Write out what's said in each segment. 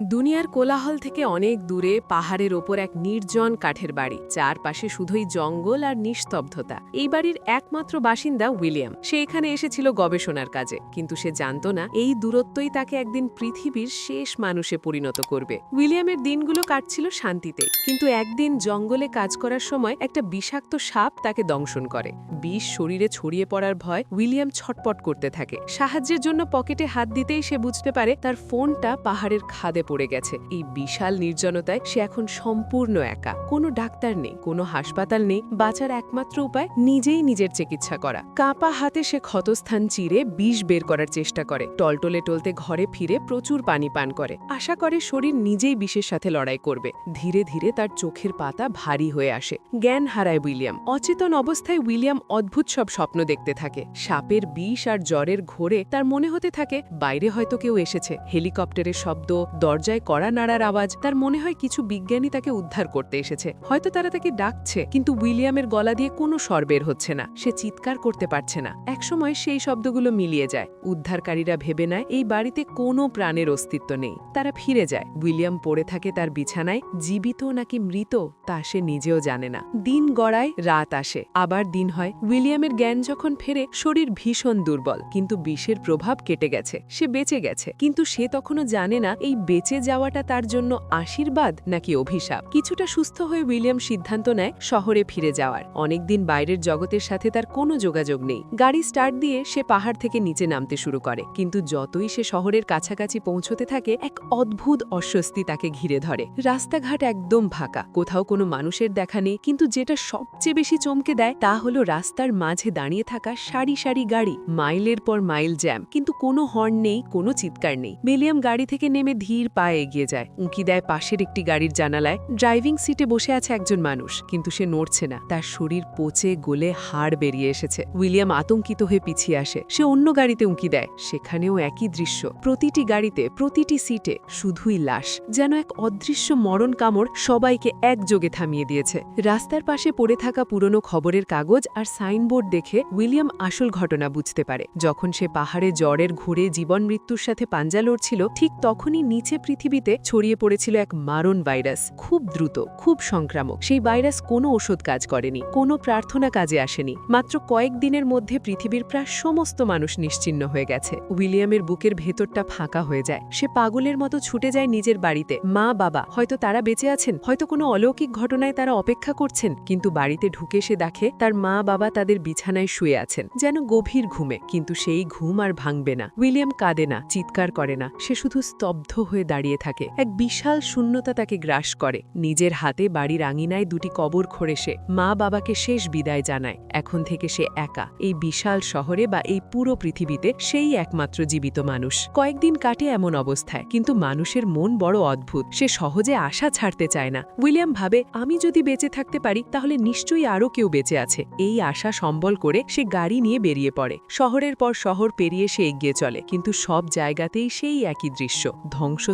দুনিয়ার কোলাহল থেকে অনেক দূরে পাহাড়ের ওপর এক নির্জন কাঠের বাড়ি। চারপাশে শুধুই জঙ্গল আর নিস্তব্ধতা। এই বাড়ির একমাত্র বাসিন্দা উইলিয়াম। সে এখানে এসেছিল গবেষণার কাজে, কিন্তু সে জানত না এই দূরত্বই তাকে একদিন পৃথিবীর শেষ মানুষে পরিণত করবে। উইলিয়ামের দিনগুলো কাটছিল শান্তিতে, কিন্তু একদিন জঙ্গলে কাজ করার সময় একটা বিষাক্ত সাপ তাকে দংশন করে। বিষ শরীরে ছড়িয়ে পড়ার ভয় উইলিয়াম ছটপট করতে থাকে। সাহায্যের জন্য পকেটে হাত দিতেই সে বুঝতে পারে তার ফোনটা পাহাড়ের খাদে পড়ে গেছে। এই বিশাল নির্জনতায় সে এখন সম্পূর্ণ একা। কোনো ডাক্তার নেই, কোনো হাসপাতাল নেই, বাঁচার একমাত্র উপায় নিজেই নিজের চিকিৎসা করা। কাপা হাতে সে ক্ষতস্থান চিরে বিষ বের করার চেষ্টা করে। টলটলে টলতে ঘরে ফিরে প্রচুর পানি পান করে। আশা করে শরীর নিজেই বিষের সাথে লড়াই করবে। ধীরে ধীরে তার চোখের পাতা ভারী হয়ে আসে। জ্ঞান হারায় উইলিয়াম। অচেতন অবস্থায় উইলিয়াম অদ্ভুত সব স্বপ্ন দেখতে থাকে। সাপের বিষ আর জ্বরের ঘোরে তার মনে হতে থাকে, বাইরে হয়তো কেউ এসেছে। হেলিকপ্টারের শব্দ দরজায় কড়া নাড়ার আওয়াজ, তার মনে হয় কিছু বিজ্ঞানী তাকে উদ্ধার করতে এসেছে। হয়তো তারা তাকে ডাকছে, কিন্তু উইলিয়ামের গলা দিয়ে কোনো স্বর বের হচ্ছে না। সে চিৎকার করতে পারছে না। একসময় সেই শব্দগুলো মিলিয়ে যায়। উদ্ধারকারীরা ভেবে নেয়, এই বাড়িতে কোনো প্রাণের অস্তিত্ব নেই। তারা ফিরে যায়। উইলিয়াম পড়ে থাকে তার বিছানায়, জীবিত নাকি মৃত, তা সে নিজেও জানে না। দিন গড়ায়, রাত আসে। আবার দিন হয়। উইলিয়ামের জ্ঞান যখন ফেরে, শরীর ভীষণ দুর্বল, কিন্তু বিষের প্রভাব কেটে গেছে। সে বেঁচে গেছে। কিন্তু সে তখনও জানে না, এই বেঁচে যাওয়াটা তার জন্য আশীর্বাদ নাকি অভিশাপ? কিছুটা সুস্থ হয়ে উইলিয়াম সিদ্ধান্ত নেয় শহরে ফিরে যাওয়ার। অনেকদিন বাইরের জগতের সাথে তার কোনো যোগাযোগ নেই। গাড়ি স্টার্ট দিয়ে সে পাহাড় থেকে নিচে নামতে শুরু করে। কিন্তু যতই সে শহরের কাছাকাছি পৌঁছতে থাকে, এক অদ্ভুত অস্বস্তি তাকে ঘিরে ধরে। রাস্তাঘাট একদম ফাঁকা, কোথাও কোনো মানুষের দেখা নেই। কিন্তু যেটা সবচেয়ে বেশি চমকে দেয়, তা হলো রাস্তার মাঝে দাঁড়িয়ে থাকা সারি সারি গাড়ি। মাইলের পর মাইল জ্যাম। কিন্তু কোনো হর্ন নেই, কোনো চিৎকার নেই। মিলিয়াম গাড়ি থেকে নেমে ধীর পায়ে এগিয়ে যায়। উঁকি দেয় পাশের একটি গাড়ির জানালায়। ড্রাইভিং সিটে বসে আছে একজন মানুষ, কিন্তু সে নড়ছে না। তার শরীর পচে গলে হাড় বেরিয়ে এসেছে। উইলিয়াম আতঙ্কিত হয়ে পিছিয়ে আসে। সে অন্য গাড়িতে উঁকি দেয়। সেখানেও একই দৃশ্য। প্রতিটি গাড়িতে, প্রতিটি সিটে শুধুই লাশ। যেন এক অদৃশ্য মরণ কামড় সবাইকে একযোগে থামিয়ে দিয়েছে। রাস্তার পাশে পড়ে থাকা পুরনো খবরের কাগজ আর সাইনবোর্ড দেখে উইলিয়াম আসল ঘটনা বুঝতে পারে। যখন সে পাহাড়ে জ্বরের ঘুরে জীবন মৃত্যুর সাথে পাঞ্জা লড়ছিল, ঠিক তখনই নিচে পৃথিবীতে ছড়িয়ে পড়েছিল এক মারণ ভাইরাস, খুব দ্রুত, খুব সংক্রামক। সেই ভাইরাস কোনো ওষুধ কাজ করেনি, কোনো প্রার্থনা কাজে আসেনি। মাত্র কয়েক দিনের মধ্যে পৃথিবীর প্রায় সমস্ত মানুষ নিশ্চিন্ন হয়ে গেছে। উইলিয়ামের বুকের ভেতরটা ফাঁকা হয়ে যায়। সে পাগলের মতো ছুটে যায় নিজের বাড়িতে। মা, বাবা, হয়তো তারা বেঁচে আছেন, হয়তো কোনো অলৌকিক ঘটনায় তারা অপেক্ষা করছেন, কিন্তু বাড়িতে ঢুকে সে দেখে তার মা, বাবা তাদের বিছানায় শুয়ে আছেন, যেন গভীর ঘুমে। কিন্তু সেই ঘুম আর ভাঙবে না। উইলিয়াম কাঁদে না, চিৎকার করে না। সে শুধু স্তব্ধ হয়ে দাঁড়িয়ে থাকে। এক বিশাল শূন্যতা তাকে গ্রাস করে। নিজের হাতে বাড়ির আঙিনায় দুটি কবর খোঁড়ে সে। মা বাবাকে শেষ বিদায় জানায়। এখন থেকে সে একা। এই বিশাল শহরে বা এই পুরো পৃথিবীতে সেই একমাত্র জীবিত মানুষ। কয়েকদিন কাটে এমন অবস্থায়, কিন্তু মানুষের মন বড় অদ্ভুত। সে সহজে আশা ছাড়তে চায় না। উইলিয়াম ভাবে, আমি যদি বেঁচে থাকতে পারি, তাহলে নিশ্চয়ই আরও কেউ বেঁচে আছে। এই আশা সম্বল করে সে গাড়ি নিয়ে বেরিয়ে পড়ে। শহরের পর শহর পেরিয়ে সে এগিয়ে চলে, কিন্তু সব জায়গাতেই সেই একই দৃশ্য।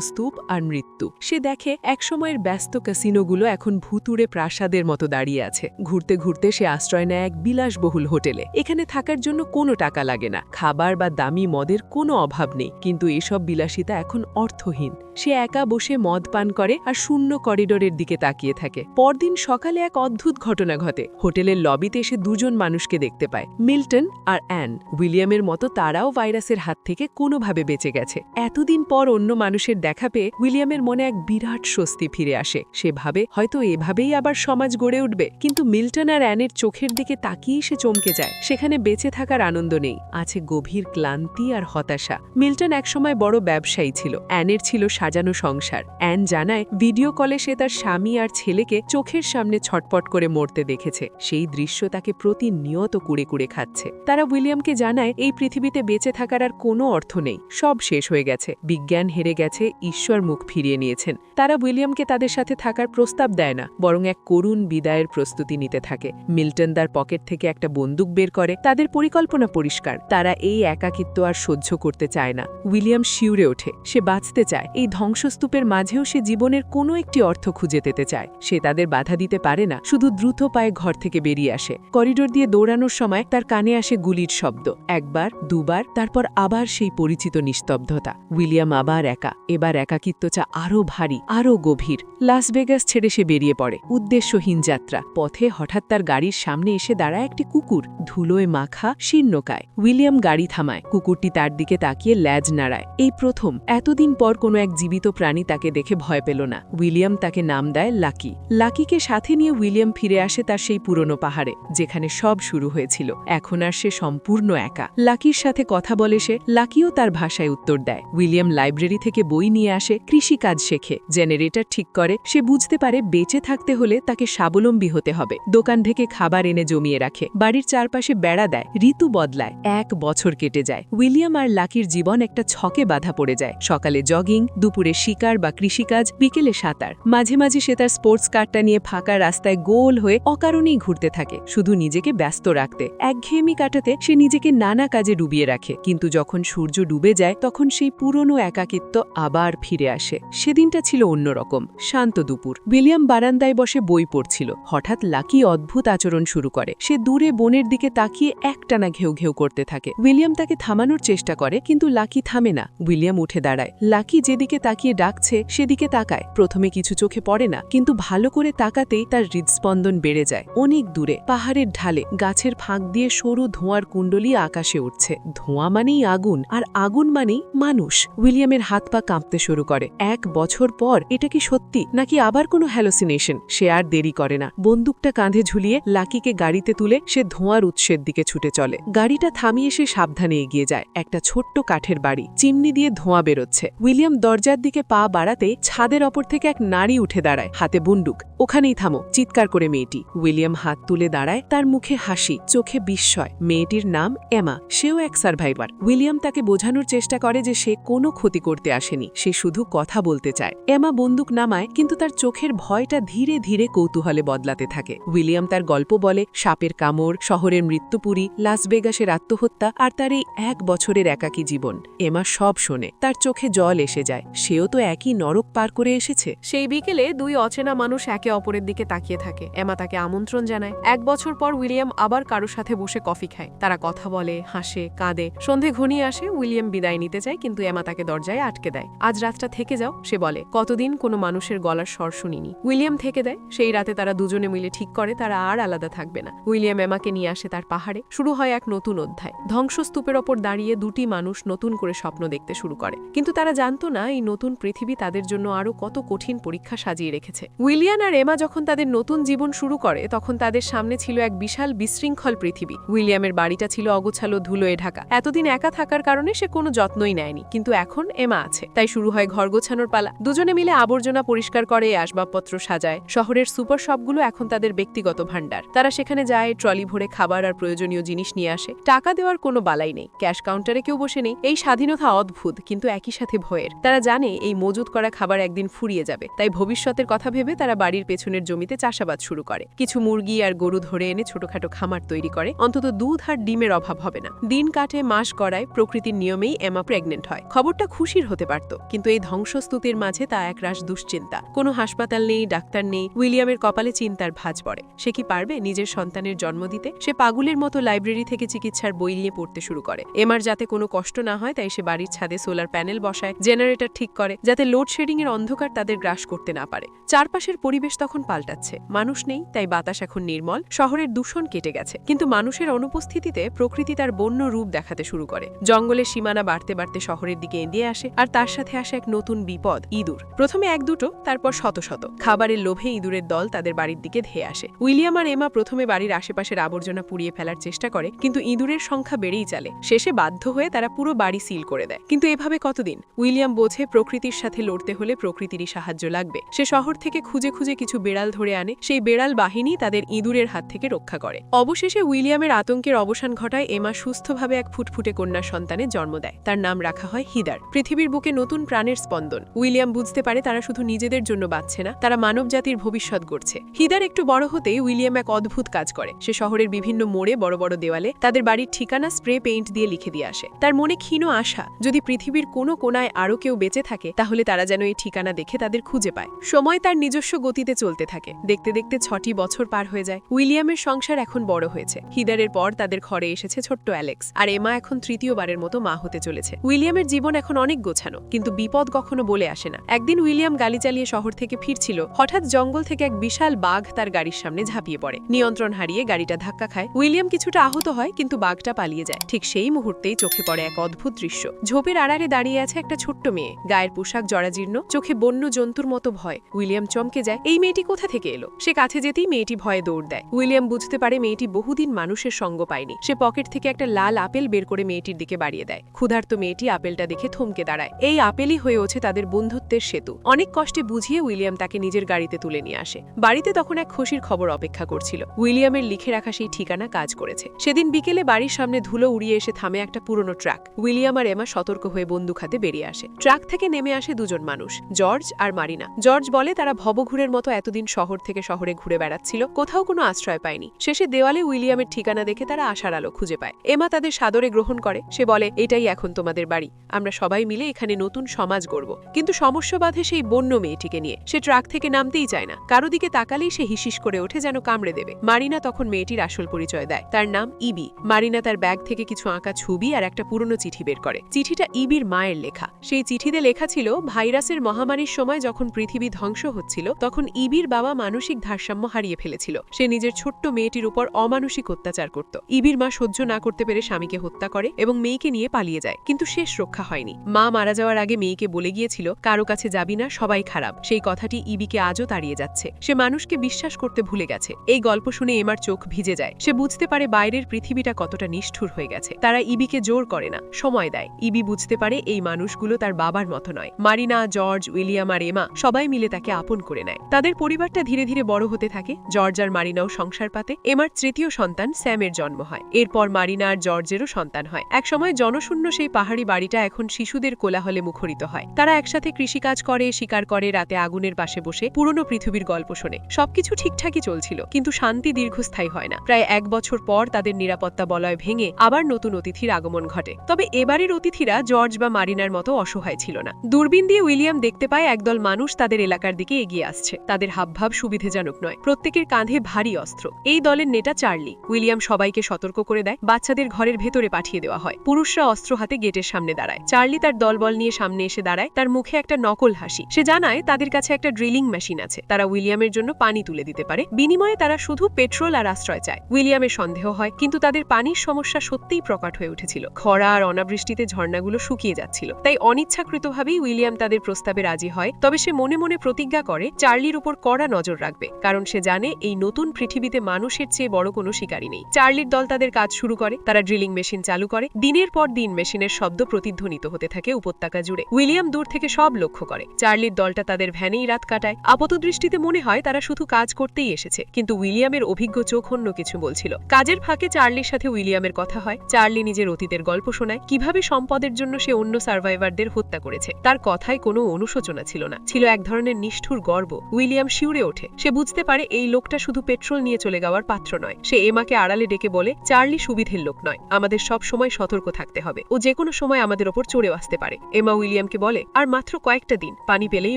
ধ্বংসস্তূপ আর মৃত্যু। সে দেখে একসময়ের ব্যস্ত ক্যাসিনোগুলো এখন ভুতুড়ে প্রাসাদের মতো দাঁড়িয়ে আছে। ঘুরতে ঘুরতে সে আশ্রয় নেয় এক বিলাসবহুল হোটেলে। এখানে থাকার জন্য কোনো টাকা লাগে না। খাবার বা দামি মদের কোনো অভাব নেই। কিন্তু এসব বিলাসিতা এখন অর্থহীন। সে একা বসে মদ পান করে আর শূন্য করিডোরের দিকে তাকিয়ে থাকে। পরদিন সকালে এক অদ্ভুত ঘটনা ঘটে। হোটেলের লবিতে এসে দুজন মানুষকে দেখতে পায়। Milton R an. উইলিয়ামের মতো তারাও ভাইরাসের হাত থেকে কোনোভাবে বেঁচে গেছে। এতদিন পর অন্য মানুষের দেখা পেয়ে উইলিয়ামের মনে এক বিরাট স্বস্তি ফিরে আসে। সে ভাবে, হয়তো এভাবেই আবার সমাজ গড়ে উঠবে। কিন্তু মিল্টন আর অ্যানের চোখের দিকে তাকিয়েই সে চমকে যায়। সেখানে বেঁচে থাকার আনন্দ নেই। আছে গভীর ক্লান্তি আর হতাশা। মিল্টন একসময় বড় ব্যবসায়ী ছিল। অ্যানের ছিল সাজানো সংসার। অ্যান জানায়, ভিডিও কলে সে তার স্বামী আর ছেলেকে চোখের সামনে ছটপট করে মরতে দেখেছে। সেই দৃশ্য তাকে প্রতিনিয়ত কুড়ে কুড়ে খাচ্ছে। তারা উইলিয়ামকে জানায়, এই পৃথিবীতে বেঁচে থাকার আর কোনো অর্থ নেই। সব শেষ হয়ে গেছে। বিজ্ঞান হেরে গেছে। ঈশ্বর মুখ ফিরিয়ে নিয়েছেন। তারা উইলিয়ামকে তাদের সাথে থাকার প্রস্তাব দেয় না, বরং এক করুণ বিদায়ের প্রস্তুতি নিতে থাকে। মিল্টন তার পকেট থেকে একটা বন্দুক বের করে, তাদের পরিকল্পনা পরিষ্কার। তারা এই একাকিত্ব আর সহ্য করতে চায় না। উইলিয়াম শিউরে ওঠে। সে বাঁচতে চায়। এই ধ্বংসস্তূপের মাঝেও সে জীবনের কোনো একটি অর্থ খুঁজে পেতে চায়। সে তাদের বাধা দিতে পারে না, শুধু দ্রুত পায়ে ঘর থেকে বেরিয়ে আসে। করিডোর দিয়ে দৌড়ানোর সময় তার কানে আসে গুলির শব্দ। একবার, দুবার, তারপর আবার সেই পরিচিত নিস্তব্ধতা। উইলিয়াম আবার একা। এবার তার একাকিত্বটা আরও ভারী, আরও গভীর। লাস ভেগাস ছেড়ে সে বেরিয়ে পড়ে। উদ্দেশ্যহীন যাত্রা। পথে হঠাৎ তার গাড়ির সামনে এসে দাঁড়ায় একটি কুকুর। ধুলোয় মাখা শীর্ণকায় উইলিয়াম গাড়ি থামায়। কুকুরটি তার দিকে তাকিয়ে ল্যাজ নাড়ায়। এই প্রথম। এতদিন পর কোনো এক জীবিত প্রাণী তাকে দেখে ভয় পেল না। উইলিয়াম তাকে নাম দেয় লাকি। লাকিকে সাথে নিয়ে উইলিয়াম ফিরে আসে তার সেই পুরনো পাহাড়ে, যেখানে সব শুরু হয়েছিল। এখন আর সে সম্পূর্ণ একা। লাকির সাথে কথা বলে সে, লাকিও তার ভাষায় উত্তর দেয়। উইলিয়াম লাইব্রেরি থেকে বই নিয়ে আসে কৃষিকাজ শেখে। জেনারেটর ঠিক করে, সে বুঝতে পারে বেঁচে থাকতে হলে তাকে স্বাবলম্বী হতে হবে। দোকান থেকে খাবার এনে জমিয়ে রাখে। বাড়ির চারপাশে বেড়া দেয়, ঋতু বদলায়, এক বছর কেটে যায়। উইলিয়াম আর লাকির জীবন একটা ছকে বাধা পড়ে যায়। সকালে জগিং, দুপুরে শিকার বা কৃষিকাজ, বিকেলে সাঁতার। মাঝে মাঝে সে তার স্পোর্টস কারটা নিয়ে ফাঁকা রাস্তায় গোল হয়ে অকারণেই ঘুরতে থাকে। শুধু নিজেকে ব্যস্ত রাখতে। একঘেয়েমি কাটাতে সে নিজেকে নানা কাজে ডুবিয়ে রাখে। কিন্তু যখন সূর্য ডুবে যায়, তখন সেই পুরনো একাকিত্ব আবার ফিরে আসে। সেদিনটা ছিল অন্যরকম শান্ত দুপুর। উইলিয়াম বারান্দায় বসে বই পড়ছিল। হঠাৎ লাকি অদ্ভুত আচরণ শুরু করে। সে দূরে বনের দিকে তাকিয়ে একটানা ঘেউ ঘেউ করতে থাকে। উইলিয়াম তাকে থামানোর চেষ্টা করে, কিন্তু লাকি থামে না। উইলিয়াম উঠে দাঁড়ায়। লাকি যেদিকে তাকিয়ে ডাকছে, সেদিকে তাকায়। প্রথমে কিছু চোখে পড়ে না, কিন্তু ভালো করে তাকাতেই তার হৃদস্পন্দন বেড়ে যায়। অনেক দূরে, পাহাড়ের ঢালে, গাছের ফাঁক দিয়ে সরু ধোঁয়ার কুণ্ডলি আকাশে উঠছে। ধোঁয়া মানেই আগুন, আর আগুন মানেই মানুষ। উইলিয়ামের হাত পা কাঁপতে শুরু করে। এক বছর পর এটা কি সত্যি, নাকি আবার কোনো হ্যালোসিনেশন? সে আর দেরি করে না। বন্দুকটা কাঁধে ঝুলিয়ে লাকিকে গাড়িতে তুলে সে ধোঁয়ার উৎসের দিকে ছুটে চলে। গাড়িটা থামিয়ে সে সাবধানে এগিয়ে যায়। একটা ছোট্ট কাঠের বাড়ি। চিমনি দিয়ে ধোঁয়া বেরোচ্ছে। উইলিয়াম দরজার দিকে পা বাড়াতে ছাদের ওপর থেকে এক নারী উঠে দাঁড়ায়। হাতে বন্দুক। ওখানেই থামো, চিৎকার করে মেয়েটি। উইলিয়াম হাত তুলে দাঁড়ায়, তার মুখে হাসি, চোখে বিস্ময়। মেয়েটির নাম এমা। সেও এক সার্ভাইভার। উইলিয়াম তাকে বোঝানোর চেষ্টা করে যে সে কোনো ক্ষতি করতে আসেনি। সে শুধু কথা বলতে চায়। এমা বন্দুক নামায়, কিন্তু তার চোখের ভয়টা ধীরে ধীরে কৌতূহলে বদলাতে থাকে। উইলিয়াম তার গল্প বলে, সাপের কামড়, শহরের মৃত্যুপুরী, লাস ভেগাসের আত্মহত্যা আর তার এই এক বছরের একাকী জীবন। এমা সব শোনে। তার চোখে জল এসে যায়। সেও তো একই নরক পার করে এসেছে। সেই বিকেলে দুই অচেনা মানুষ একে অপরের দিকে তাকিয়ে থাকে। এমা তাকে আমন্ত্রণ জানায়। এক বছর পর উইলিয়াম আবার কারোর সাথে বসে কফি খায়। তারা কথা বলে, হাসে, কাঁদে। সন্ধে ঘনিয়ে আসে, উইলিয়াম বিদায় নিতে চায় কিন্তু এমা তাকে দরজায় আটকে দেয়। আজ রাতটা থেকে যাও, সে বলে। কতদিন কোনো মানুষের গলার স্বর শুনিনি। উইলিয়াম থেকে দেয়, সেই রাতে তারা দুজনে মিলে ঠিক করে, তারা আর আলাদা থাকবে না। উইলিয়াম এমাকে নিয়ে আসে তার পাহাড়ে। শুরু হয় এক নতুন অধ্যায়। ধ্বংসস্তূপের ওপর দাঁড়িয়ে দুটি মানুষ নতুন করে স্বপ্ন দেখতে শুরু করে। কিন্তু তারা জানতো না, এই নতুন পৃথিবী তাদের জন্য আরও কত কঠিন পরীক্ষা সাজিয়ে রেখেছে। উইলিয়ান আর এমা যখন তাদের নতুন জীবন শুরু করে, তখন তাদের সামনে ছিল এক বিশাল বিশৃঙ্খল পৃথিবী। উইলিয়ামের বাড়িটা ছিল অগোছালো ধুলোয় ঢাকা। এতদিন একা থাকার কারণে সে কোনো যত্নই নেয়নি। কিন্তু এখন এমা আছে। তাই শুরু হয় ঘর গোছানোর পালা। দুজনে মিলে আবর্জনা পরিষ্কার করে, আসবাবপত্র সাজায়। শহরের সুপার শপগুলো এখন তাদের ব্যক্তিগত ভাণ্ডার। তারা সেখানে যায়, ট্রলি ভরে খাবার আর প্রয়োজনীয় জিনিস নিয়ে আসে। টাকা দেওয়ার কোনো বালাই নেই। ক্যাশ কাউন্টারে কেউ বসে নেই। এই স্বাধীনতা অদ্ভুত, কিন্তু একই সাথে ভয়ের। তারা জানে এই মজুত করা খাবার একদিন ফুরিয়ে যাবে। তাই ভবিষ্যতের কথা ভেবে তারা বাড়ির পেছনের জমিতে চাষাবাদ শুরু করে। কিছু মুরগি আর গরু ধরে এনে ছোটখাটো খামার তৈরি করে। অন্তত দুধ আর ডিমের অভাব হবে না। দিন কাটে, মাস গড়ায় প্রকৃতির নিয়মেই এমা প্রেগনেন্ট হয়। খবরটা খুশির হতে পারত। কিন্তু এই ধ্বংসস্তুতির মাঝে তা একরাশ দুশ্চিন্তা। কোনো হাসপাতাল নেই, ডাক্তার নেই, উইলিয়ামের কপালে চিন্তার ভাঁজ পড়ে। সে কি পারবে নিজের সন্তানের জন্ম দিতে? সে পাগুলের মতো লাইব্রেরি থেকে চিকিৎসার বই নিয়ে পড়তে শুরু করে। এমার যাতে কোনো কষ্ট না হয়, তাই সে বাড়ির ছাদে সোলার প্যানেল বসায়, জেনারেটর ঠিক করে, যাতে লোডশেডিং এর অন্ধকার তাদের গ্রাস করতে না পারে। চারপাশের পরিবেশ তখন পাল্টাচ্ছে। মানুষ নেই, তাই বাতাস এখন নির্মল, শহরের দূষণ কেটে গেছে। কিন্তু মানুষের অনুপস্থিতিতে প্রকৃতি তার বন্য রূপ দেখাতে শুরু করে। জঙ্গলের সীমানা বাড়তে বাড়তে শহরের দিকে এগিয়ে আসে, আর তার সাথে আসে এক নতুন বিপদ, ইঁদুর। প্রথমে এক দুটো, তারপর শত শত। খাবারের লোভে ইঁদুরের দল তাদের বাড়ির দিকে ধেয়ে আসে। উইলিয়াম আর এমা প্রথমে বাড়ির আশেপাশের আবর্জনা পুড়িয়ে ফেলার চেষ্টা করে, কিন্তু ইঁদুরের সংখ্যা বেড়েই চলে। শেষে বাধ্য হয়ে তারা পুরো বাড়ি সিল করে দেয়। কিন্তু এভাবে কতদিন? উইলিয়াম বোঝে প্রকৃতির সাথে লড়তে হলে প্রকৃতিরই সাহায্য লাগবে। সে শহর থেকে খুঁজে খুঁজে কিছু বেড়াল ধরে আনে, সেই বেড়াল বাহিনী তাদের ইঁদুরের হাত থেকে রক্ষা করে। অবশেষে উইলিয়ামের আতঙ্কের অবসান ঘটায় এমা সুস্থভাবে এক ফুটফুটে কন্যা সন্তানের জন্ম দেয়। তার নাম রাখা হয় হিদার। পৃথিবীর বুকে নতুন প্রাণের স্পন্দন। উইলিয়াম বুঝতে পারে তারা শুধু নিজেদের জন্য বাঁচছে না, তারা মানব জাতির ভবিষ্যৎ গড়ছে। হিদার একটু বড় হতেই উইলিয়াম এক অদ্ভুত কাজ করে। সে শহরের বিভিন্ন মোড়ে বড় বড় দেওয়ালে তাদের বাড়ির ঠিকানা স্প্রে পেইন্ট দিয়ে লিখে দিয়ে আসে। তার মনে ক্ষীণ আশা, যদি পৃথিবীর কোনো কোনায় আরও কেউ বেঁচে থাকে, তাহলে তারা যেন এই ঠিকানা দেখে তাদের খুঁজে পায়। সময় তার নিজস্ব গতিতে চলতে থাকে। দেখতে দেখতে ছটি বছর পার হয়ে যায়। উইলিয়ামের সংসার এখন বড় হয়েছে। হিদারের পর তাদের ঘরে এসেছে ছোট্ট অ্যালেক্স, আর এমা এখন তৃতীয়বারের মতো মা হতে চলেছে। উইলিয়ামের জীবন এখন অনেক গোছানো, কিন্তু বিপদ কখনো বলে আসে না। একদিন উইলিয়াম গালি চালিয়ে শহর থেকে ফিরছিল। হঠাৎ জঙ্গল থেকে এক বিশাল বাঘ তার গাড়ির সামনে ঝাঁপিয়ে পড়ে। নিয়ন্ত্রণ হারিয়ে গাড়িটা ধাক্কা খায়। উইলিয়াম কিছুটা আহত হয়, কিন্তু বাঘটা পালিয়ে যায়। ঠিক সেই মুহূর্তেই চোখে পড়ে এক অদ্ভুত দৃশ্য। ঝোপের আড়ারে দাঁড়িয়ে আছে একটা ছোট্ট মেয়ে। গায়ের পোশাক জরাজীর্ণ, চোখে বন্য জন্তুর মতো ভয়। উইলিয়াম চমকে যায়, এই মেয়েটি কোথা থেকে এলো? সে কাছে যেতেই মেয়েটি ভয়ে দৌড় দেয়। উইলিয়াম বুঝতে পারে মেয়েটি বহুদিন মানুষের সঙ্গ পায়নি। সে পকেট থেকে একটা লাল আপেল বের করে মেয়েটির দিকে বাড়িয়ে দেয়। ক্ষুধার্ত মেয়েটি আপেলটা দেখে থমকে দাঁড়ায়। এই আপেলই হয়ে ওঠে তাদের বন্ধুত্বের সেতু। অনেক কষ্টে বুঝিয়ে উইলিয়াম তাকে নিজের গাড়িতে তুলে নিয়ে আসে। বাড়িতে তখন এক খুশির খবর অপেক্ষা করছিল। উইলিয়ামের লিখে রাখা সেই ঠিকানা কাজ করেছে। সেদিন বিকেলে বাড়ির সামনে ধুলো উড়িয়ে এসে থামে একটা পুরনো ট্রাক। উইলিয়াম আর এমা সতর্ক হয়ে বন্দুক হাতে বেরিয়ে আসে। ট্রাক থেকে নেমে আসে দুজন মানুষ, জর্জ আর মারিনা। জর্জ বলে, তারা ভবঘুরের মতো এতদিন শহর থেকে শহরে ঘুরে বেড়াচ্ছিল, কোথাও কোনো আশ্রয় পায়নি। শেষে দেওয়ালে উইলিয়ামের ঠিকানা দেখে তারা আশার আলো খুঁজে পায়। এমা তাদের সাদরে গ্রহণ করে। সে বলে, এটাই এখন তোমাদের বাড়ি। আমরা সবাই মিলে এখানে নতুন সমাজ গড়ব। কিন্তু সমস্যা বাঁধে সেই বন্য মেয়েটিকে নিয়ে। সে ট্রাক থেকে নামতেই চায় না। কারও দিকে তাকালেই সে হিসিস করে ওঠে, যেন কামড়ে দেবে। মারিনা তখন মেয়েটির আসল পরিচয় দেয়। তার নাম ইবি। মারিনা তার ব্যাগ থেকে কিছু আঁকা ছবি আর একটা পুরনো চিঠি বের করে। চিঠিটা ইবির মায়ের লেখা। সেই চিঠিতে লেখা ছিল, ভাইরাসের মহামারীর সময় যখন পৃথিবী ধ্বংস হচ্ছিল, তখন ইবির বাবা মানসিক ভারসাম্য হারিয়ে ফেলেছিল। সে নিজের ছোট্ট মেয়েটির উপর অমানসিক অত্যাচার করত। ইবির মা সহ্য না করতে পেরে স্বামীকে হত্যা করে এবং মেয়েকে নিয়ে পালিয়ে যায়। কিন্তু শেষ রক্ষা হয়নি। মা মারা যাওয়ার আগে মেয়েকে বলে গিয়েছিল, কারও কাছে যাবি না, সবাই খারাপ। সেই কথাটি ইবিকে আজও তাড়িয়ে যাচ্ছে। সে মানুষকে বিশ্বাস করতে ভুলে গেছে। এই গল্প শুনে এমার চোখ ভিজে যায়। সে বুঝতে পারে বাইরের পৃথিবীটা কতটা নিষ্ঠুর হয়ে গেছে। তারা ইবিকে জোর করে না, সময় দেয়। ইবি বুঝতে পারে এই মানুষগুলো তার বাবার মতো নয়। মারিনা, জর্জ, উইলিয়াম আর এমা সবাই মিলে তাকে আপন করে নেয়। তাদের পরিবারটা ধীরে ধীরে বড় হতে থাকে। জর্জ আর মারিনাও সংসার পাতে। এমার তৃতীয় সন্তান স্যামের জন্ম হয়। এরপর মারিনা আর জর্জেরও সন্তান হয়। একসময় জনশূন্য সেই পাহাড়ি বাড়িটা এখন শিশুদের কোলাহলে মুখরিত। হয়। তারা একসাথে কৃষিকাজ করে, শিকার করে, রাতে আগুনের পাশে বসে পুরনো পৃথিবীর গল্প শোনে। সবকিছু ঠিকঠাকই চলছিল, কিন্তু শান্তি দীর্ঘস্থায়ী হয় না। প্রায় এক বছর পর তাদের নিরাপত্তা বলয় ভেঙে আবার নতুন অতিথির আগমন ঘটে। তবে এবারের অতিথিরা জর্জ বা মারিনার মতো অসহায় ছিল না। দূরবীন দিয়ে উইলিয়াম দেখতে পায় একদল মানুষ তাদের এলাকার দিকে এগিয়ে আসছে। তাদের হাবভাব সুবিধেজনক নয়, প্রত্যেকের কাঁধে ভারী অস্ত্র। এই দলের নেতা চার্লি। উইলিয়াম সবাইকে সতর্ক করে দেয়, বাচ্চাদের ঘরের ভেতরে পাঠিয়ে দেওয়া হয়। পুরুষরা অস্ত্র হাতে গেটের সামনে দাঁড়ায়। চার্লি তার দলবল নিয়ে সামনে এসে দাঁড়ায়, তার মুখে একটা নকল হাসি। সে জানায় তাদের কাছে একটা ড্রিলিং মেশিন আছে। তারা উইলিয়ামের জন্য পানি তুলে দিতে পারে। বিনিময়ে তারা শুধু পেট্রোল আর আশ্রয় চায়। উইলিয়ামের সন্দেহ হয়, কিন্তু তাদের পানির সমস্যা সত্যিই প্রকট হয়ে উঠেছিল। খরা আর অনাবৃষ্টিতে ঝর্ণাগুলো শুকিয়ে যাচ্ছিল। তাই অনিচ্ছাকৃতভাবেই উইলিয়াম তাদের প্রস্তাবে রাজি হয়। তবে সে মনে মনে প্রতিজ্ঞা করে, চার্লির উপর কড়া নজর রাখবে, কারণ সে জানে এই নতুন পৃথিবীতে মানুষের চেয়ে বড় কোনো শিকারী নেই। চার্লির দল তাদের কাজ শুরু করে, তারা ড্রিলিং মেশিন চালু করে। দিনের পর দিন মেশিনের শব্দ প্রতিধ্বনিত হতে থাকে উপত্যকা জুড়ে। উইলিয়াম দূর থেকে সব লক্ষ্য করে। চার্লির দলটা তাদের ভ্যানেই রাত কাটায়। আপাতদৃষ্টিতে মনে হয় তারা শুধু কাজ করতেই এসেছে, কিন্তু উইলিয়ামের অভিজ্ঞ চোখ অন্য কিছু বলছিল। কাজের ফাঁকে চার্লির সাথে উইলিয়ামের কথা হয়। চার্লি নিজের অতীতের গল্প শোনায়, কীভাবে সম্পদের জন্য সে অন্য সার্ভাইভারদের হত্যা করেছে। তার কথায় কোনো অনুশোচনা ছিল না। ছিল এক ধরনের নিষ্ঠুর গর্ব। উইলিয়াম শিউরে ওঠে। সে বুঝতে পারে এই লোকটা শুধু পেট্রোল নিয়ে চলে যাওয়ার পাত্র নয়। সে এমাকে আড়ালে ডেকে বলে, চার্লি সুবিধের লোক নয়। আমাদের সব সময় সতর্ক থাকতে হবে। ও যে কোনো সময় আমাদের ওপর চড়েও আসতে পারে। এমা উইলিয়ামকে বলে, আর মাত্র কয়েকটা দিন, পানি পেলেই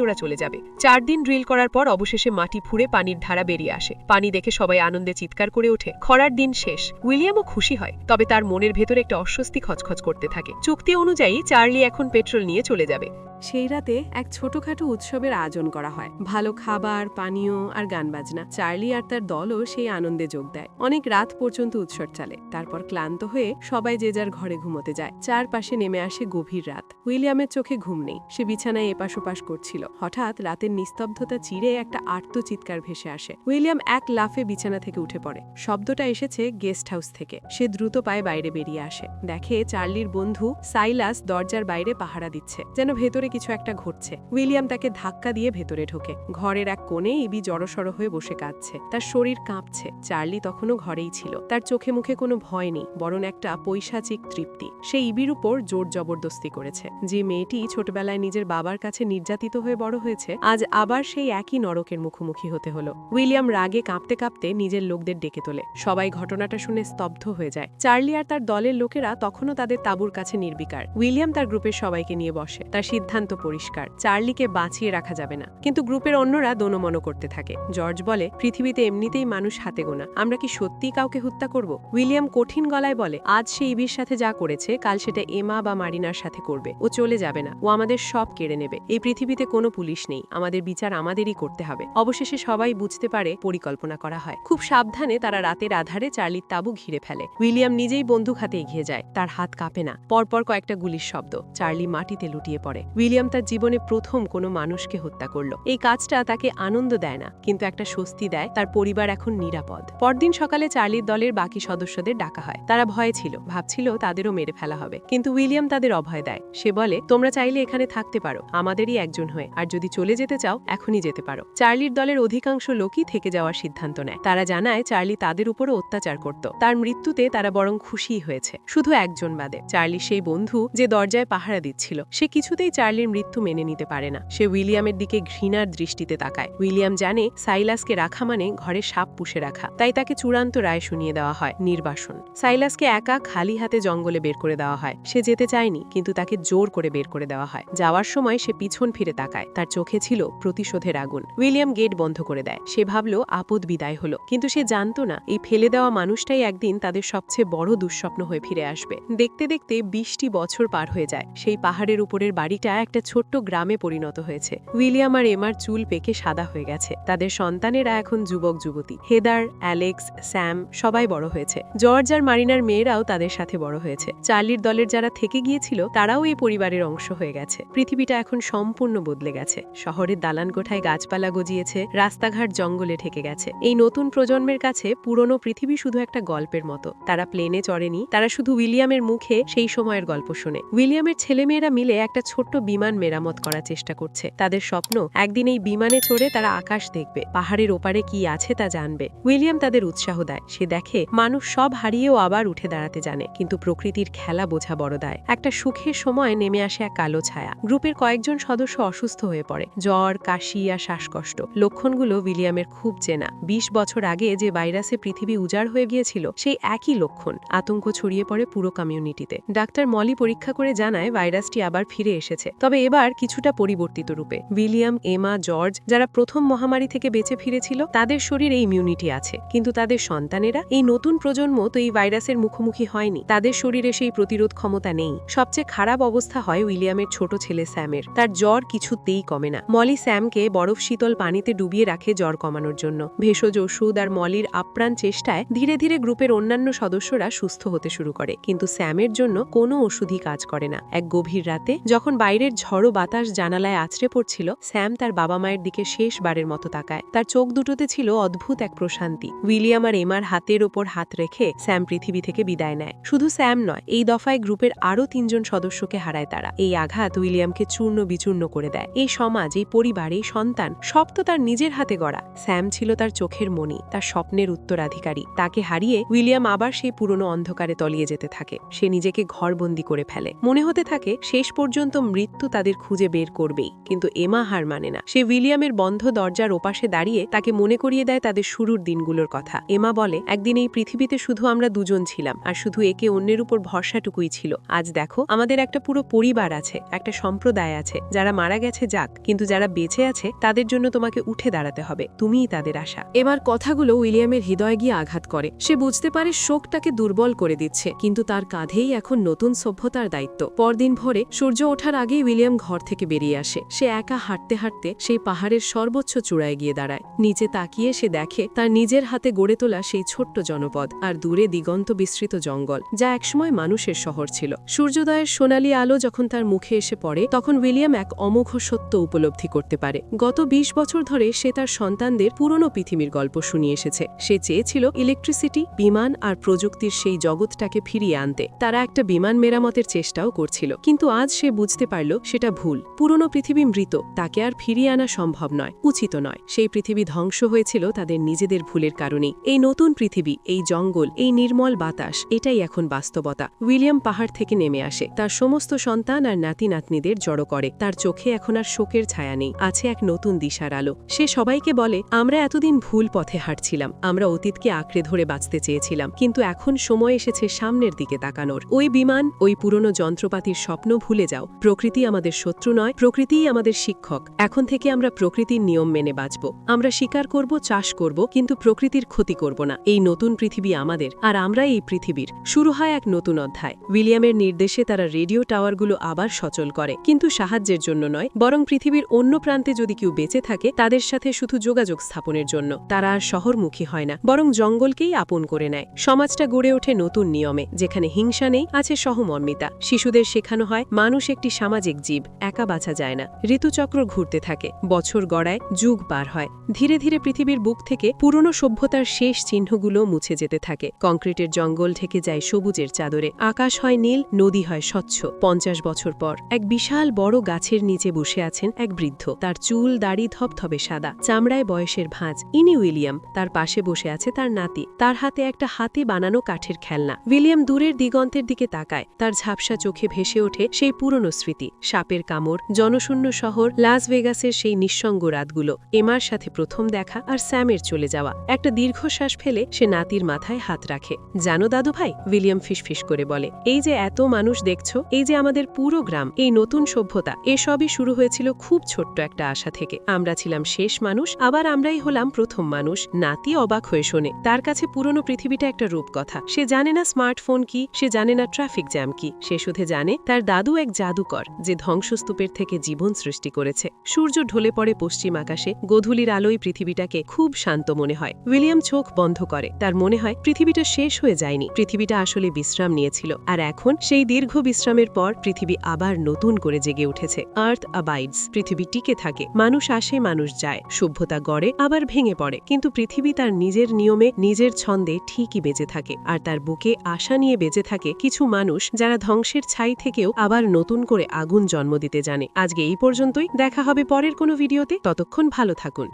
ওরা চলে যাবে। চার দিন ড্রিল করার পর অবশেষে মাটি ফুঁড়ে পানির ধারা বেরিয়ে আসে। পানি দেখে সবাই আনন্দে চিৎকার করে ওঠে। খরার দিন শেষ। উইলিয়ামও খুশি হয়, তবে তার মনের ভেতরে একটা অস্বস্তি খচখচ করতে থাকে। চুক্তি অনুযায়ী চার্লি এখন পেট্রোল নিয়ে চলে যাবে। সেই রাতে এক ছোটখাটো উৎসবের আয়োজন করা হয়। ভালো খাবার, পানীয় আর গান বাজনা। চার্লি আর তার দলও সেই আনন্দে যোগ দেয়। অনেক রাত পর্যন্ত উৎসব চলে। তারপর ক্লান্ত হয়ে সবাই যে যার ঘরে ঘুমোতে যায়। চারপাশে নেমে আসে গভীর রাত। উইলিয়ামের চোখে ঘুম নেই। সে বিছানায় এপাশ ওপাশ করছিল। হঠাৎ রাতের নিস্তব্ধতা চিরে একটা আর্ত চিৎকার ভেসে আসে। উইলিয়াম এক লাফে বিছানা থেকে উঠে পড়ে। শব্দটা এসেছে গেস্ট হাউস থেকে। সে দ্রুত পায়ে বাইরে বেরিয়ে আসে। দেখে চার্লির বন্ধু সাইলাস দরজার বাইরে পাহারা দিচ্ছে। যেন ভেতরে কিছু একটা ঘটছে। উইলিয়াম তাকে ধাক্কা দিয়ে ভেতরে ঢোকে। ঘরের এক কোণে ইবি জড়সড় হয়ে বসে কাঁদছে। তার শরীর কাঁপছে। চার্লি তখনও ঘরেই ছিল। তার চোখে মুখে কোনো ভয় নেই, বরং একটা পৈশাচিক তৃপ্তি। সে ইবির উপর জোর জবরদস্তি করেছে। যে মেয়েটি ছোটবেলায় নিজের বাবার কাছে নির্যাতিত হয়ে বড় হয়েছে, আজ আবার সেই একই নরকের মুখোমুখি হতে হলো। উইলিয়াম রাগে কাঁপতে কাঁপতে নিজের লোকদের ডেকে তোলে। সবাই ঘটনাটা শুনে স্তব্ধ হয়ে যায়। চার্লি আর তার দলের লোকেরা তখনও তাদের তাঁবুর কাছে নির্বিকার। উইলিয়াম তার গ্রুপের সবাইকে নিয়ে বসে। তার সিদ্ধান্ত পরিষ্কার, চার্লিকে বাঁচিয়ে রাখা যাবে না। কিন্তু গ্রুপের অন্যরা দোনমনো করতে থাকে। জর্জ বলে, পৃথিবীতে এমনিতেই মানুষ হাতে গোনা। আমরা কি সত্যিই কাউকে হত্যা করব? উইলিয়াম কঠিন গলায় বলে, আজ সে ইবির সাথে যা করেছে, কাল সেটা এমা বা মারিনার সাথে করবে। ও চলে যাবে না। ও আমাদের সব কেড়ে নেবে। এই পৃথিবীতে কোনো পুলিশ নেই। আমাদের বিচার আমাদেরই করতে হবে। অবশেষে সবাই বুঝতে পারে পরিকল্পনা করা হয়। খুব সাবধানে তারা রাতের আধারে চার্লির তাবু ঘিরে ফেলে। উইলিয়াম নিজেই বন্দুক হাতে এগিয়ে যায়। তার হাত কাঁপে না। পরপর কয়েকটা গুলির শব্দ। চার্লি মাটিতে লুটিয়ে পড়ে। উইলিয়াম তার জীবনে প্রথম কোনো মানুষকে হত্যা করল। এই কাজটা তাকে আনন্দ দেয় না, কিন্তু একটা স্বস্তি দেয়, তার পরিবার এখন নিরাপদ। পরদিন সকালে চার্লির দলের বাকি সদস্যদের ডাকা হয়। তারা ভয়ে ছিল, ভাবছিল তাদেরও মেরে ফেলা হবে। কিন্তু উইলিয়াম তাদের অভয় দেয়। সে বলে, তোমরা চাইলে এখানে থাকতে পারো, আমাদেরই একজন হয়ে, আর যদি চলে যেতে চাও, এখনই যেতে পারো। চার্লির দলের অধিকাংশ লোকই থেকে যাওয়ার সিদ্ধান্ত নেয়। তারা জানায়, চার্লি তাদের উপরও অত্যাচার করত। তার মৃত্যুতে তারা বরং খুশিই হয়েছে। শুধু একজন বাদে। চার্লির সেই বন্ধু যে দরজায় পাহারা দিচ্ছিল, সে কিছুতেই চার্লির মৃত্যু মেনে নিতে পারে না। সে উইলিয়ামের দিকে ঘৃণার দৃষ্টিতে তাকায়। উইলিয়াম জানে, সাইলাসকে রাখা মানে ঘরে সাপ পুষে রাখা। তাই তাকে চূড়ান্ত রায় শুনিয়ে দেওয়া হয়, নির্বাসন। সাইলাসকে একা খালি হাতে জঙ্গলে বের করে দেওয়া হয়। সে যেতে চায়নি, কিন্তু তাকে জোর করে বের করে দেওয়া হয়। যাওয়ার সময় সে পিছন ফিরে তাকায়। তার চোখে ছিল প্রতিশোধের আগুন। উইলিয়াম গেট বন্ধ করে দেয়। সে ভাবল, আপদ বিদায় হলো। কিন্তু সে জানতো না, এই ফেলে দেওয়া মানুষটাই একদিন তাদের সবচেয়ে বড় দুঃস্বপ্ন হয়ে ফিরে আসবে। দেখতে দেখতে বিশটি বছর পার হয়ে যায়। সেই পাহাড়ের উপরের বাড়িটা একটা ছোট্ট গ্রামে পরিণত হয়েছে। উইলিয়াম আর এমার চুল পেকে সাদা হয়ে গেছে। তাদের সন্তানেরা এখন যুবক, যুবতী। হেদার, অ্যালেক্স, স্যাম সবাই বড় হয়েছে। জর্জ আর মারিনার মেয়েরাও তাদের সাথে বড় হয়েছে। চার্লির দলের যারা থেকে গিয়েছিল, তারাও এই পরিবারের অংশ হয়ে গেছে। পৃথিবীটা এখন সম্পূর্ণ বদলে গেছে। শহরের দালান কোঠায় গাছপালা গজিয়েছে, রাস্তাঘাট জঙ্গলে ঠেকে গেছে। এই নতুন প্রজন্মের কাছে পুরনো পৃথিবী শুধু একটা গল্পের মতো। তারা প্লেনে চড়েনি, তারা শুধু উইলিয়ামের মুখে সেই সময়ের গল্প শোনে। উইলিয়ামের ছেলেমেয়েরা মিলে একটা ছোট্ট বিমান মেরামত করার চেষ্টা করছে। তাদের স্বপ্ন, একদিন এই বিমানে চড়ে তারা আকাশ দেখবে, পাহাড়ের ওপারে কি আছে তা জানবে। উইলিয়াম তাদের উৎসাহ দেয়। সে দেখে, মানুষ সব হারিয়েও আবার উঠে দাঁড়াতে জানে, কিন্তু প্রকৃতির খেলা বোঝা বড় দায়। একটা সুখের সময় নেমে আসে এক কালো ছায়া। গ্রুপের কয়েকজন সদস্য অসুস্থ হয়ে পড়ে। জ্বর, কাশি আর শ্বাসকষ্ট। লক্ষণগুলো উইলিয়ামের খুব চেনা। বিশ বছর আগে যে ভাইরাসে পৃথিবী উজাড় হয়ে গিয়েছিল, সেই একই লক্ষণ। আতঙ্ক ছড়িয়ে পড়ে পুরো কমিউনিটিতে। ডাক্তার মলি পরীক্ষা করে জানায়, ভাইরাসটি আবার ফিরে এসেছে। তবে এবার কিছুটা পরিবর্তিত রূপে। উইলিয়াম, এমা, জর্জ যারা প্রথম মহামারী থেকে বেঁচে ফিরেছিল, তাদের শরীরে ইমিউনিটি আছে। কিন্তু তাদের সন্তানেরা, এই নতুন প্রজন্ম তো এই ভাইরাসের মুখোমুখি হয়নি। তাদের শরীরে সেই প্রতিরোধ ক্ষমতা নেই। সবচেয়ে খারাপ অবস্থা হয় উইলিয়ামের ছোট ছেলে স্যামের। তার জ্বর কিছুতেই কমে না। মলি স্যামকে বরফ শীতল পানিতে ডুবিয়ে রাখে জ্বর কমানোর জন্য। ভেষজ ওষুধ আর মলির আপ্রাণ চেষ্টায় ধীরে ধীরে গ্রুপের অন্যান্য সদস্যরা সুস্থ হতে শুরু করে। কিন্তু স্যামের জন্য কোনো ওষুধই কাজ করে না। এক গভীর রাতে, যখন বাইরের ঝড়ো বাতাস জানালায় আছড়ে পড়ছিল, স্যাম তার বাবা মায়ের দিকে শেষবারের মতো তাকায়। তার চোখ দুটোতে ছিল অদ্ভুত এক প্রশান্তি। উইলিয়াম আর এমার হাতের ওপর হাত রেখে স্যাম পৃথিবী থেকে বিদায় নেয়। শুধু স্যাম নয়, এই দফায় গ্রুপের আরও তিনজন সদস্যকে হারায় তারা। এই আঘাত উইলিয়ামকে চূর্ণ বিচূর্ণ করে দেয়। এই সমাজ, এই পরিবার, এই সন্তান, সব তো তার নিজের হাতে গড়া। স্যাম ছিল তার চোখের মণি, তার স্বপ্নের উত্তরাধিকারী। তাকে হারিয়ে উইলিয়াম আবার সেই পুরনো অন্ধকারে তলিয়ে যেতে থাকে। সে নিজেকে ঘরবন্দি করে ফেলে। মনে হতে থাকে, শেষ পর্যন্ত মৃত্যু তাদের খুঁজে বের করবেই। কিন্তু এমা হার মানে না। সে উইলিয়ামের বন্ধ দরজার ওপাশে দাঁড়িয়ে তাকে মনে করিয়ে দেয় তাদের শুরুর দিনগুলোর কথা। এমা বলে, একদিন এই পৃথিবীতে শুধু আমরা দুজন ছিলাম, আর শুধু একে অন্যের উপর ভরসাটুকুই ছিল। আজ দেখো, আমাদের একটা পুরো পরিবার আছে, একটা সম্প্রদায় আছে। যারা মারা গেছে যাক, কিন্তু যারা বেঁচে আছে, তাদের জন্য তোমাকে উঠে দাঁড়াতে হবে। তুমিই তাদের আশা। এবার কথাগুলো উইলিয়ামের হৃদয়ে গিয়ে আঘাত করে। সে বুঝতে পারে শোকটাকে দুর্বল করে দিচ্ছে, কিন্তু তার কাঁধেই এখন নতুন সভ্যতার দায়িত্ব। পরদিন ভোরে সূর্য ওঠার আগেই উইলিয়াম ঘর থেকে বেরিয়ে আসে। সে একা হাঁটতে হাঁটতে সেই পাহাড়ের সর্বোচ্চ চূড়ায় গিয়ে দাঁড়ায়। নিচে তাকিয়ে সে দেখে তার নিজের হাতে গড়ে তোলা সেই ছোট্ট জনপদ আর দূরে দিগন্ত বিস্তৃত জঙ্গল, যা একসময় মানুষের শহর ছিল। সূর্যোদয়ের সোনালি আলো যখন তার মুখে এসে পড়ে, তখন উইলিয়াম এক অমোঘ সত্য উপলব্ধি করতে পারে। গত ২০ বছর ধরে সে তার সন্তানদের পুরনো পৃথিবীর গল্প শুনিয়ে এসেছে। সে চেয়েছিল ইলেকট্রিসিটি, বিমান আর প্রযুক্তির সেই জগৎটাকে ফিরিয়ে আনতে। তারা একটা বিমান মেরামতের চেষ্টাও করছিল। কিন্তু আজ সে বুঝতে পারল সেটা ভুল। পুরনো পৃথিবী মৃত, তাকে আর ফিরিয়ে আনা সম্ভব নয়, উচিত নয়। সেই পৃথিবী ধ্বংস হয়েছিল তাদের নিজেদের ভুলের কারণে এই নতুন পৃথিবী, এই জঙ্গল, এই নির্মল বাতাস, এটাই এখন বাস্তবতা। উইলিয়াম পাহাড় থেকে নেমে আসে। তার সমস্ত সন্তান আর নাতি নাতনিদের জড়ো করে। তার চোখে এখন আর শোকের ছায়া নেই। আছে এক নতুন দিশার আলো। সে সবাইকে বলে, আমরা এতদিন ভুল পথে হাঁটছিলাম। আমরা অতীতকে আঁকড়ে ধরে বাঁচতে চেয়েছিলাম। কিন্তু এখন সময় এসেছে সামনের দিকে তাকানোর। ওই বিমান, ওই পুরনো যন্ত্রপাতির স্বপ্ন ভুলে যাও। প্রকৃতি আমাদের শত্রু নয়, প্রকৃতিই আমাদের শিক্ষক। এখন থেকে আমরা প্রকৃতির নিয়ম মেনে বাঁচব। আমরা শিকার করব, চাষ করব, কিন্তু প্রকৃতির ক্ষতি করব না। এই নতুন পৃথিবী আমাদের, আর আমরা এই পৃথিবীর। শুরু হয় এক নতুন অধ্যায়। উইলিয়ামের নির্দেশে তারা রেডিও টাওয়ারগুলো আবার সচল করে, কিন্তু সাহায্যের জন্য নয়, বরং পৃথিবীর অন্য প্রান্তে যদি কেউ বেঁচে থাকে, তাদের সাথে শুধু যোগাযোগ স্থাপনের জন্য। তারা আর শহরমুখী হয় না, বরং জঙ্গলকেই আপন করে নেয়। সমাজটা গড়ে ওঠে নতুন নিয়মে, যেখানে হিংসা নেই, আছে সহমর্মিতা। শিশুদের শেখানো হয়, মানুষ একটি সামাজিক জীব একা বাঁচা যায় না। ঋতুচক্র ঘুরতে থাকে। বছর গড়ায় যুগ পার হয়। ধীরে ধীরে পৃথিবীর বুক থেকে পুরনো সভ্যতার শেষ চিহ্নগুলো মুছে যেতে থাকে। কংক্রিটের জঙ্গল ঢেকে যায় সবুজের চাদরে। আকাশ হয় নীল, নদী হয় স্বচ্ছ। পঞ্চাশ বছর পর এক বিশাল বড় গাছের নিচে বসে আছেন এক বৃদ্ধ। তার চুল দাড়ি ধপধপে সাদা। চামড়ায় বয়সের ভাঁজ। ইনি উইলিয়াম। তার পাশে বসে আছে তার নাতি। তার হাতে একটা হাতে বানানো কাঠের খেলনা। উইলিয়াম দূরের দিগন্তের দিকে তাকায়। তার ঝাপসা চোখে ভেসে ওঠে সেই পুরনো স্মৃতি। সাপের কামড়, জনশূন্য শহর, লাস ভেগাসের সেই নিঃসঙ্গ রাতগুলো, এমার সাথে প্রথম দেখা আর স্যামের চলে যাওয়া। একটা দীর্ঘশ্বাস ফেলে সে নাতির মাথায় হাত রাখে। জানো দাদু ভাই? উইলিয়াম ফিসফিস করে বলে। এই যে এত মানুষ দেখছ, এই যে আমাদের পুরো গ্রাম, এই নতুন সভ্যতা এসবই শুরু হয়েছিল খুব ছোট্ট একটা আশা থেকে। আমরা ছিলাম শেষ মানুষ, আবার আমরাই হলাম প্রথম মানুষ, নাতি অবাক হয়ে শোনে। তার কাছে পুরনো পৃথিবীটা একটা রূপকথা। সে জানে না স্মার্টফোন কি, সে জানে না ট্রাফিক জ্যাম কি, সে শুধু জানে তার দাদু এক জাদুকর, যে ধ্বংসস্তূপের থেকে জীবন সৃষ্টি করেছে। সূর্য ঢলে পড়ে পশ্চিম আকাশে, গোধূলির আলোয় পৃথিবীটাকে খুব শান্ত মনে হয়। উইলিয়াম চোখ বন্ধ করে। তার মনে হয়, পৃথিবীটা শেষ হয়ে যায়নি। পৃথিবীটা আসলে বিশ্রাম নিয়েছিল। আর এখন, সেই দীর্ঘ বিশ্রামের পর, পৃথিবী আবার নতুন করে জেগে উঠেছে। আর্থ অ্যাবাইডস পৃথিবী টিকে থাকে। মানুষ আসে, মানুষ যায়। সভ্যতা গড়ে, আবার ভেঙে পড়ে। কিন্তু পৃথিবী তার নিজের নিয়মে, নিজের ছন্দে ঠিকই বেঁচে থাকে। আর তার বুকে আশা নিয়ে বেঁচে থাকে কিছু মানুষ, যারা ধ্বংসের ছাই থেকেও আবার নতুন করে আগুন জন্ম দিতে জানে। আজকে এই পর্যন্তই। দেখা হবে পরের কোনো ভিডিওতে। ততক্ষণ ভালো থাকুন।